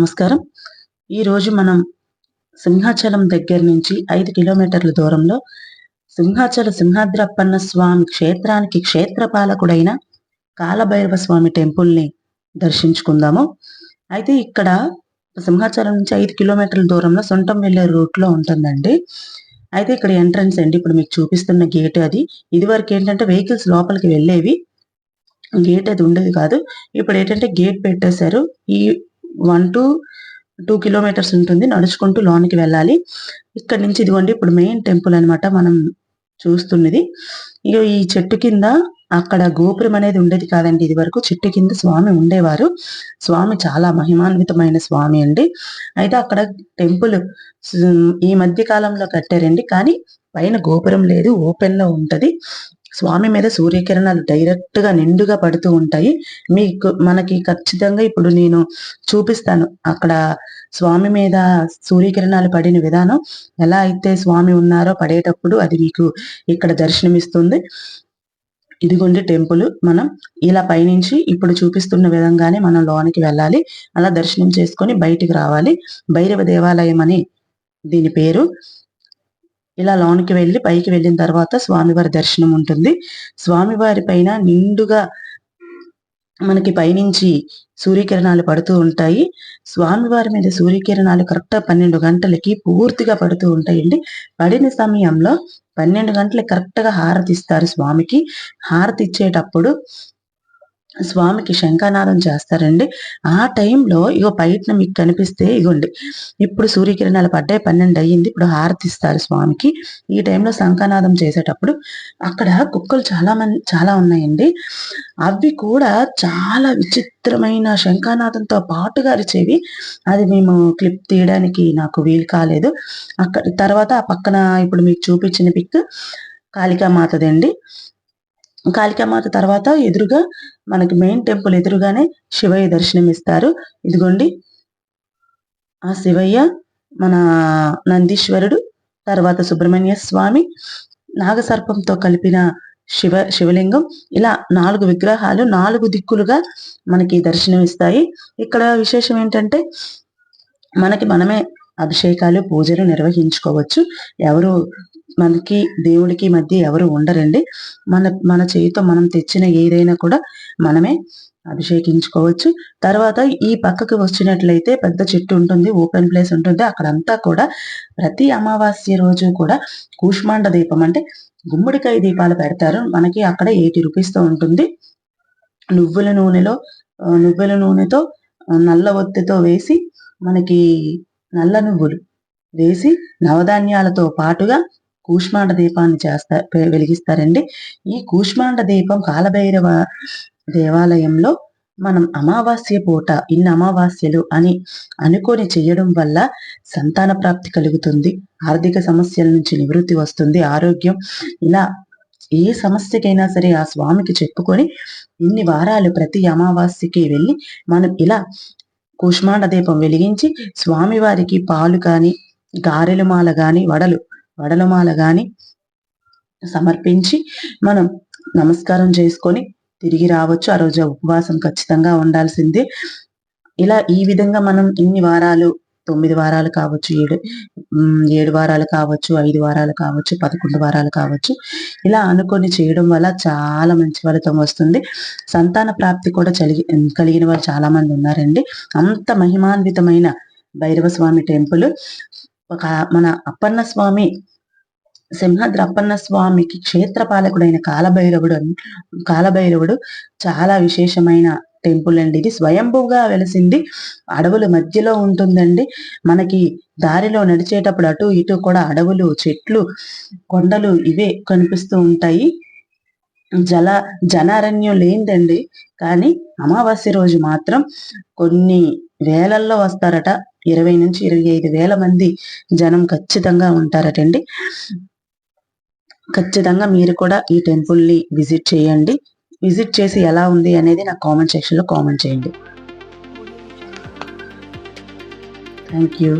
నమస్కారం. ఈరోజు మనం సింహాచలం దగ్గర నుంచి ఐదు కిలోమీటర్ల దూరంలో సింహాచల సింహాద్రప్పన్న స్వామి క్షేత్రానికి క్షేత్రపాలకుడైన కాలభైరవ స్వామి టెంపుల్ని దర్శించుకుందాము. అయితే ఇక్కడ సింహాచలం నుంచి ఐదు కిలోమీటర్ల దూరంలో సొంతం వెళ్ళే రూట్లో ఉంటుందండి. అయితే ఇక్కడ ఎంట్రన్స్ అండి. ఇప్పుడు మీకు చూపిస్తున్న గేట్ అది. ఇది వరకు ఏంటంటే వెహికల్స్ లోపలికి వెళ్ళేవి. గేట్ అది ఉండేది కాదు. ఇప్పుడు ఏంటంటే గేట్ పెట్టేశారు. ఈ వన్ టు టూ కిలోమీటర్స్ ఉంటుంది. నడుచుకుంటూ లోనికి వెళ్ళాలి. ఇక్కడ నుంచి ఇదిగోండి ఇప్పుడు మెయిన్ టెంపుల్ అనమాట మనం చూస్తున్నది. ఇక ఈ చెట్టు కింద అక్కడ గోపురం అనేది ఉండేది కాదండి ఇది వరకు చెట్టు కింద స్వామి ఉండేవారు. స్వామి చాలా మహిమాన్వితమైన స్వామి అండి. అయితే అక్కడ టెంపుల్ ఈ మధ్య కాలంలో కట్టారండి. కానీ పైన గోపురం లేదు ఓపెన్లో ఉంటది. స్వామి మీద సూర్యకిరణాలు డైరెక్ట్గా నిండుగా పడుతూ ఉంటాయి. మీకు మనకి ఖచ్చితంగా ఇప్పుడు నేను చూపిస్తాను. అక్కడ స్వామి మీద సూర్యకిరణాలు పడిన విధానం ఎలా అయితే స్వామి ఉన్నారో పడేటప్పుడు అది మీకు ఇక్కడ దర్శనమిస్తుంది. ఇదిగోండి టెంపుల్. మనం ఇలా పైనుంచి ఇప్పుడు చూపిస్తున్న విధంగానే మనం లోనికి వెళ్ళాలి. అలా దర్శనం చేసుకొని బయటికి రావాలి. భైరవ దేవాలయం అని దీని పేరు. ఇలా లోనికి వెళ్ళి పైకి వెళ్ళిన తర్వాత స్వామివారి దర్శనం ఉంటుంది. స్వామివారి పైన నిండుగా మనకి పైనుంచి సూర్యకిరణాలు పడుతూ ఉంటాయి. స్వామివారి మీద సూర్యకిరణాలు కరెక్ట్ పన్నెండు గంటలకి పూర్తిగా పడుతూ ఉంటాయండి. పడిన సమయంలో పన్నెండు గంటలకు కరెక్ట్గా హారతి ఇస్తారు స్వామికి. హారతి ఇచ్చేటప్పుడు స్వామికి శంఖానాదం చేస్తారండి. ఆ టైంలో ఇగో బయటన మీకు కనిపిస్తే ఇగోండి. ఇప్పుడు సూర్యకిరణాలు పడ్డాయి పన్నెండు అయ్యింది. ఇప్పుడు హారతిస్తారు స్వామికి. ఈ టైంలో శంఖానాదం చేసేటప్పుడు అక్కడ కుక్కలు చాలా మంది చాలా ఉన్నాయండి. అవి కూడా చాలా విచిత్రమైన శంఖానాదంతో పాటుగా అరిచేవి అది మేము క్లిప్ తీయడానికి నాకు వీలు కాలేదు. అక్కడ తర్వాత ఆ పక్కన ఇప్పుడు మీకు చూపించిన పిక్ కాళికామాతదండి కాళికామాత తర్వాత ఎదురుగా మనకి మెయిన్ టెంపుల్ ఎదురుగానే శివయ్య దర్శనం ఇస్తారు ఇదిగోండి. ఆ శివయ్య మన నందీశ్వరుడు తర్వాత సుబ్రహ్మణ్య స్వామి నాగసర్పంతో కలిపిన శివ శివలింగం. ఇలా నాలుగు విగ్రహాలు నాలుగు దిక్కులుగా మనకి దర్శనం ఇస్తాయి ఇక్కడ విశేషం ఏంటంటే మనకి మనమే అభిషేకాలు పూజలు నిర్వహించుకోవచ్చు. ఎవరు మనకి దేవుడికి మధ్య ఎవరు ఉండరండి. మన మన చేతితో మనం తెచ్చిన ఏదైనా కూడా మనమే అభిషేకించుకోవచ్చు. తర్వాత ఈ పక్కకు వచ్చినట్లయితే పెద్ద చెట్టు ఉంటుంది ఓపెన్ ప్లేస్ ఉంటుంది. అక్కడంతా కూడా ప్రతి అమావాస్య రోజు కూడా కూష్మాండ దీపం అంటే గుమ్మడికాయ దీపాలు పెడతారు. మనకి అక్కడ ఎయిటీ రూపీస్తో ఉంటుంది. నువ్వుల నూనెలో నువ్వుల నూనెతో నల్ల ఒత్తితో వేసి మనకి నల్ల నువ్వులు వేసి నవధాన్యాలతో పాటుగా కూష్మాండ దీపాన్ని చేస్తా వెలిగిస్తారండి. ఈ కూష్మాండ దీపం కాలభైరవ దేవాలయంలో మనం అమావాస్య పూట ఇన్ని అమావాస్యలు అని అనుకొని చేయడం వల్ల సంతాన ప్రాప్తి కలుగుతుంది ఆర్థిక సమస్యల నుంచి నివృత్తి వస్తుంది ఆరోగ్యం ఇలా ఏ సమస్యకైనా సరే ఆ స్వామికి చెప్పుకొని ఇన్ని వారాలు ప్రతి అమావాస్యకి వెళ్ళి మనం ఇలా కూష్మాండ దీపం వెలిగించి స్వామివారికి పాలు కాని గారెలు మాల గాని వడలు వడలమాల గాని సమర్పించి మనం నమస్కారం చేసుకొని తిరిగి రావచ్చు. ఆ రోజు ఉపవాసం ఖచ్చితంగా ఉండాల్సిందే. ఇలా ఈ విధంగా మనం ఇన్ని వారాలు తొమ్మిది వారాలు కావచ్చు ఏడు ఏడు వారాలు కావచ్చు ఐదు వారాలు కావచ్చు పదకొండు వారాలు కావచ్చు. ఇలా అనుకొని చేయడం వల్ల చాలా మంచి ఫలితం వస్తుంది. సంతాన ప్రాప్తి కూడా చలిగి కలిగిన వారు చాలా మంది ఉన్నారండి. అంత మహిమాన్వితమైన భైరవ స్వామి టెంపుల్. ఒక మన అప్పన్న స్వామి సింహాద్రి అప్పన్న స్వామికి క్షేత్రపాలకుడైన కాలభైరవుడు కాలభైరవుడు చాలా విశేషమైన టెంపుల్ అండి. ఇది స్వయంభూగా వెలిసింది. అడవుల మధ్యలో ఉంటుందండి. మనకి దారిలో నడిచేటప్పుడు అటు ఇటు కూడా అడవులు చెట్లు కొండలు ఇవే కనిపిస్తూ ఉంటాయి. జల జనారణ్యం లేదండి కానీ అమావాస్య రోజు మాత్రం కొన్ని వేలల్లో వస్తారట. ఇరవై నుంచి ఇరవై ఐదు వేల మంది జనం ఖచ్చితంగా ఉంటారటండి. ఖచ్చితంగా మీరు కూడా ఈ టెంపుల్ని విజిట్ చేయండి. విజిట్ చేసి ఎలా ఉంది అనేది నాకు కామెంట్ సెక్షన్లో కామెంట్ చేయండి. Thank you